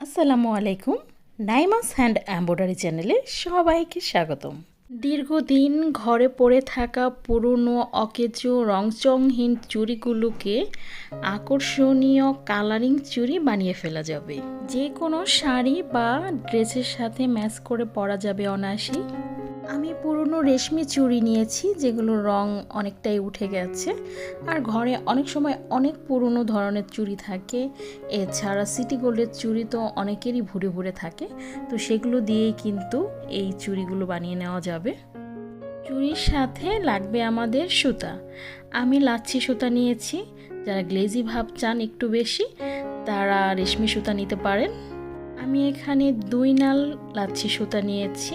আসসালামু আলাইকুম। নাইমাস hand embroidery চ্যানেলে সবাইকে স্বাগতম। দীর্ঘদিন ঘরে পড়ে থাকা পুরনো, অকেজো রংচংহীন চুড়িগুলোকে আকর্ষণীয় কালারিং চুড়ি বানিয়ে ফেলা যাবে। যে কোনো শাড়ি বা ড্রেসের সাথে ম্যাচ করে পরা যাবে অনায়াসেই। আমি পুরনো রেশমি চুড়ি নিয়েছি, যেগুলোর রং অনেকটাই উঠে গেছে। আর ঘরে অনেক সময় অনেক পুরনো ধরনের চুড়ি থাকে। এছাড়া সিটি গোল্ডের চুড়ি তো অনেকেরই ভরে ভরে থাকে। তো সেগুলো দিয়েই কিন্তু এই চুড়িগুলো বানিয়ে নেওয়া যাবে। চুড়ির সাথে লাগবে আমাদের সুতা। আমি লাচ্ছি সুতা নিয়েছি। যারা গ্লেজি ভাব চান একটু বেশি, তারা রেশমি সুতা নিতে পারেন। আমি এখানে দুই নাল লাচ্ছি সুতা নিয়েছি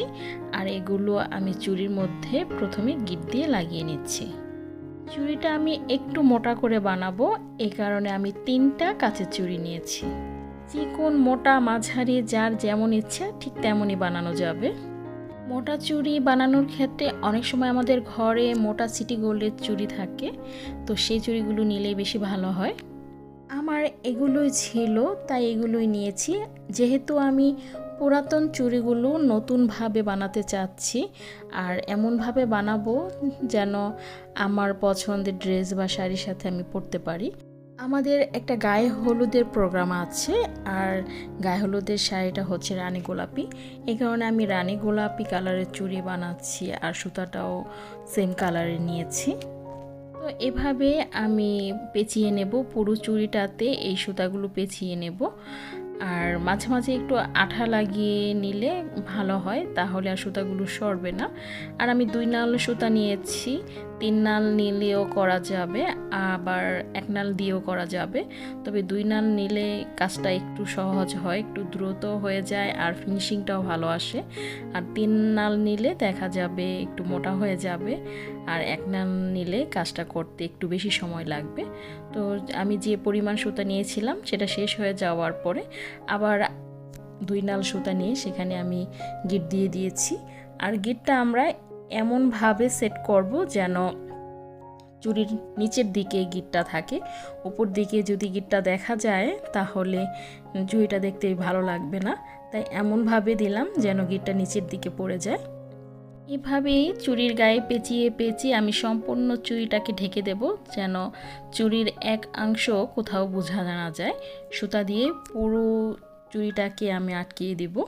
আর এগুলো আমি চুড়ির মধ্যে প্রথমে গিট দিয়ে লাগিয়ে নিচ্ছি। চুড়িটা আমি একটু মোটা করে বানাবো এই কারণে আমি তিনটা কাঁচের চুড়ি নিয়েছি। চিকন, মোটা, মাঝারি, যার যেমন ইচ্ছা ঠিক তেমনই বানানো যাবে। মোটা চুড়ি বানানোর ক্ষেত্রে অনেক সময় আমাদের ঘরে মোটা সিটি গোল্ডের চুড়ি থাকে, তো সেই চুড়িগুলো নিলেই বেশি ভালো হয়। আমার এগুলোই ছিল, তাই এগুলোই নিয়েছি। যেহেতু আমি পুরাতন চুড়িগুলো নতুনভাবে বানাতে চাচ্ছি, আর এমনভাবে বানাবো যেন আমার পছন্দের ড্রেস বা শাড়ির সাথে আমি পরতে পারি। আমাদের একটা গায়ে হলুদের প্রোগ্রাম আছে, আর গায়ে হলুদের শাড়িটা হচ্ছে রানী গোলাপি। এই কারণে আমি রানী গোলাপি কালারের চুড়ি বানাচ্ছি, আর সুতাটাও সেম কালারের নিয়েছি। এভাবে আমি পেঁচিয়ে নেব পুরো চুড়িটাতে, এই সুতাগুলো পেঁচিয়ে নেব। আর মাঝে মাঝে একটু আঠা লাগিয়ে নিলে ভালো হয়, তাহলে আর সুতাগুলো সরবে না। আর আমি দুই নাল সুতা নিয়েছি তিন নাল নিলেও করা যাবে, আবার এক নাল দিয়েও করা যাবে। তবে দুই নাল নিলে কাজটা একটু সহজ হয়, একটু দ্রুত হয়ে যায় আর ফিনিশিংটাও ভালো আসে। আর তিন নাল নিলে দেখা যাবে একটু মোটা হয়ে যাবে, আর এক নাল নিলে কাজটা করতে একটু বেশি সময় লাগবে। তো আমি যে পরিমাণ সুতা নিয়েছিলাম, সেটা শেষ হয়ে যাওয়ার পরে আবার দুই নাল সুতা নিয়ে সেখানে আমি গিট দিয়ে দিয়েছি। আর গিটটা আমরা এমনভাবে সেট করব যেন চুরির নিচের দিকে গিটটা থাকে। উপর দিকে যদি গিটটা দেখা যায়, তাহলে চুড়িটা দেখতে ভালো লাগবে না। তাই এমনভাবে দিলাম যেন গিটটা নিচের দিকে পড়ে যায়। এভাবেই চুরির গায়ে পেঁচিয়ে পেঁচিয়ে আমি সম্পূর্ণ চুড়িটাকে ঢেকে দেব যেন চুরির এক অংশ কোথাও বোঝা না যায়। সুতা দিয়ে পুরো চুড়িটাকে আমি আটকিয়ে দেব।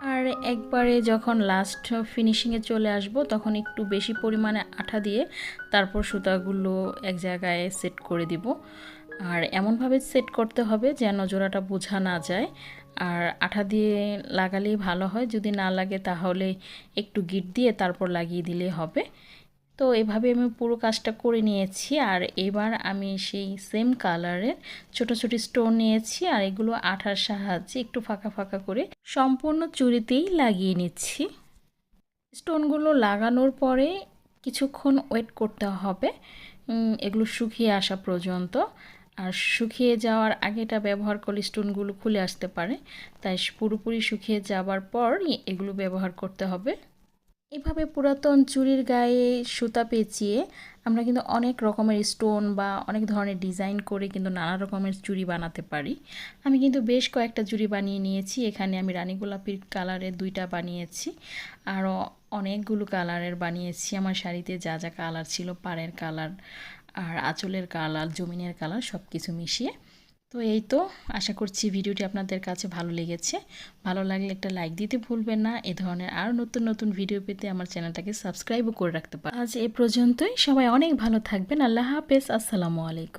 আর একবারে যখন লাস্ট ফিনিশিংয়ে চলে আসব, তখন একটু বেশি পরিমাণে আঠা দিয়ে তারপর সুতাগুলো এক জায়গায় সেট করে দিব। আর এমনভাবে সেট করতে হবে যেন জোড়াটা বোঝা না যায়। আর আঠা দিয়ে লাগালেই ভালো হয়, যদি না লাগে তাহলে একটু গিট দিয়ে তারপর লাগিয়ে দিলে হবে। তো এভাবে আমি পুরো কাজটা করে নিয়েছি। আর এবার আমি সেই সেম কালারের ছোট ছোট স্টোন নিয়েছি আর এগুলো আঠার সাহায্যে একটু ফাঁকা ফাঁকা করে সম্পূর্ণ চুরিতেই লাগিয়ে নিচ্ছি। স্টোনগুলো লাগানোর পরে কিছুক্ষণ ওয়েট করতে হবে। এগুলো শুকিয়ে আসা পর্যন্ত। আর শুকিয়ে যাওয়ার আগে এটা ব্যবহার করলে স্টোনগুলো খুলে আসতে পারে। তাই পুরোপুরি শুকিয়ে যাওয়ার পর এগুলো ব্যবহার করতে হবে। এভাবে পুরাতন চুরির গায়ে সুতা পেঁচিয়ে আমরা কিন্তু অনেক রকমের স্টোন বা অনেক ধরনের ডিজাইন করে কিন্তু নানা রকমের চুড়ি বানাতে পারি। আমি কিন্তু বেশ কয়েকটা চুড়ি বানিয়ে নিয়েছি। এখানে আমি রানী গোলাপির কালারের দুইটা বানিয়েছি। আরও অনেকগুলো কালারের বানিয়েছি। আমার শাড়িতে যা যা কালার ছিল, পাড়ের কালার আর আঁচলের কালার জমিনের কালার সব কিছু মিশিয়ে। তো এই তো, আশা করছি ভিডিওটি আপনাদের কাছে ভালো লেগেছে। ভালো লাগলে একটা লাইক দিতে ভুলবেন না। এ ধরনের আরও নতুন নতুন ভিডিও পেতে আমার চ্যানেলটাকে সাবস্ক্রাইবও করে রাখতে পারেন আজ এ পর্যন্তই। সবাই অনেক ভালো থাকবেন। আল্লাহ হাফেজ। আসসালামু আলাইকুম।